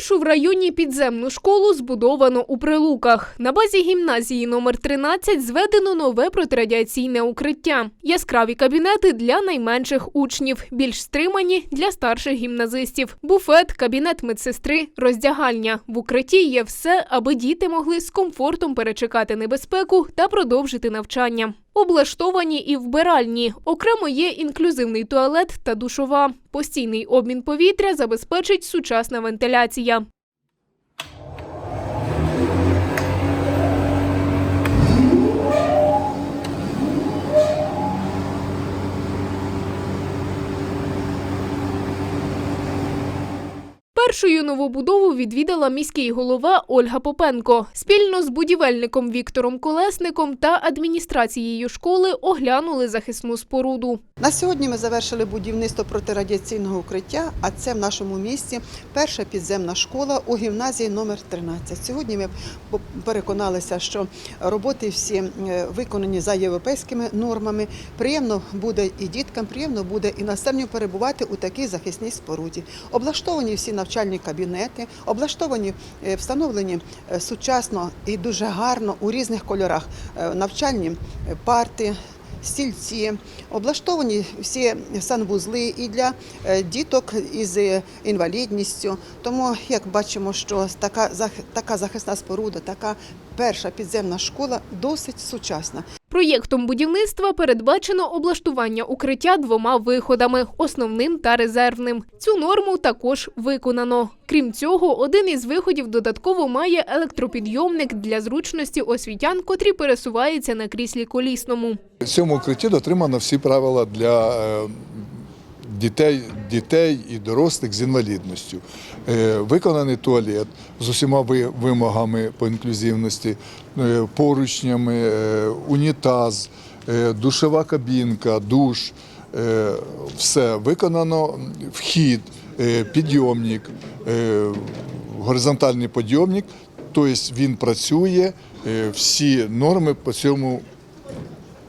Першу в районі підземну школу збудовано у Прилуках. На базі гімназії номер 13 зведено нове протирадіаційне укриття. Яскраві кабінети для найменших учнів, більш стримані для старших гімназистів. Буфет, кабінет медсестри, роздягальня. В укритті є все, аби діти могли з комфортом перечекати небезпеку та продовжити навчання. Облаштовані і вбиральні. Окремо є інклюзивний туалет та душова. Постійний обмін повітря забезпечить сучасна вентиляція. Першою новобудову відвідала міський голова Ольга Попенко. Спільно з будівельником Віктором Колесником та адміністрацією школи оглянули захисну споруду. На сьогодні ми завершили будівництво протирадіаційного укриття, а це в нашому місті перша підземна школа у гімназії номер 13. Сьогодні ми переконалися, що роботи всі е, виконані за європейськими нормами. Приємно буде і діткам, приємно буде і населенню перебувати у такій захисній споруді. Облаштовані всі навчальні кабінети, облаштовані, е, встановлені е, сучасно і дуже гарно у різних кольорах навчальні парти стільці, облаштовані всі санвузли і для е, діток із інвалідністю. Тому, як бачимо, що така, така захисна споруда, така перша підземна школа досить сучасна. Проєктом будівництва передбачено облаштування укриття двома виходами основним та резервним. Цю норму також виконано. Крім цього, один із виходів додатково має електропідйомник для зручності освітян, котрі пересуваються на кріслі колісному. В цьому укритті дотримано всі правила для е, дітей, дітей і дорослих з інвалідністю. Е, Виконаний туалет з усіма вимогами по інклюзивності, е, поручнями, е, унітаз, душова кабінка, душ. Все виконано, вхід, підйомник, горизонтальний підйомник, тобто він працює, всі норми по цьому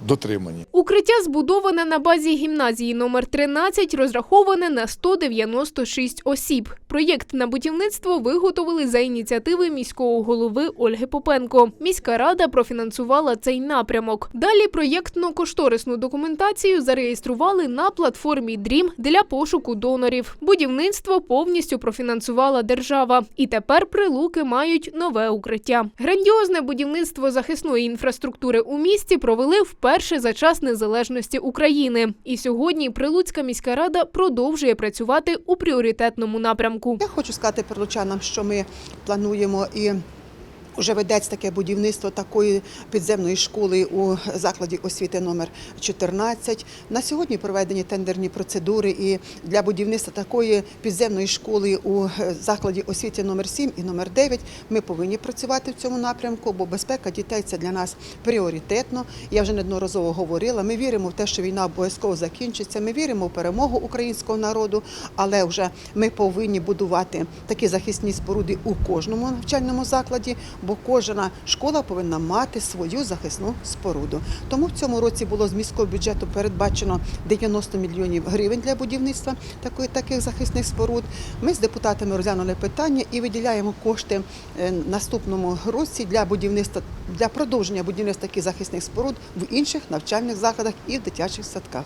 дотримані. Укриття збудоване на базі гімназії номер 13, розраховане на 196 осіб. Проєкт на будівництво виготовили за ініціативи міського голови Ольги Попенко. Міська рада профінансувала цей напрямок. Далі проєктно-кошторисну документацію зареєстрували на платформі DREAM для пошуку донорів. Будівництво повністю профінансувала держава. І тепер прилуки мають нове укриття. Грандіозне будівництво захисної інфраструктури у місті провели вперше за час незалежності України. І сьогодні Прилуцька міська рада продовжує працювати у пріоритетному напрямку. Я хочу сказати прилучанам, що ми плануємо і. Вже ведеться таке будівництво такої підземної школи у закладі освіти номер 14. На сьогодні проведені тендерні процедури і для будівництва такої підземної школи у закладі освіти номер 7 і номер 9 ми повинні працювати в цьому напрямку, бо безпека дітей це для нас пріоритетно. Я вже неодноразово говорила. Ми віримо в те, що війна обов'язково закінчиться. Ми віримо в перемогу українського народу, але вже ми повинні будувати такі захисні споруди у кожному навчальному закладі, бо кожна школа повинна мати свою захисну споруду. Тому в цьому році було з міського бюджету передбачено 90 мільйонів гривень для будівництва такої таких захисних споруд. Ми з депутатами розглянули питання і виділяємо кошти е, наступному році для будівництва для продовження будівництва таких захисних споруд в інших навчальних закладах і в дитячих садках.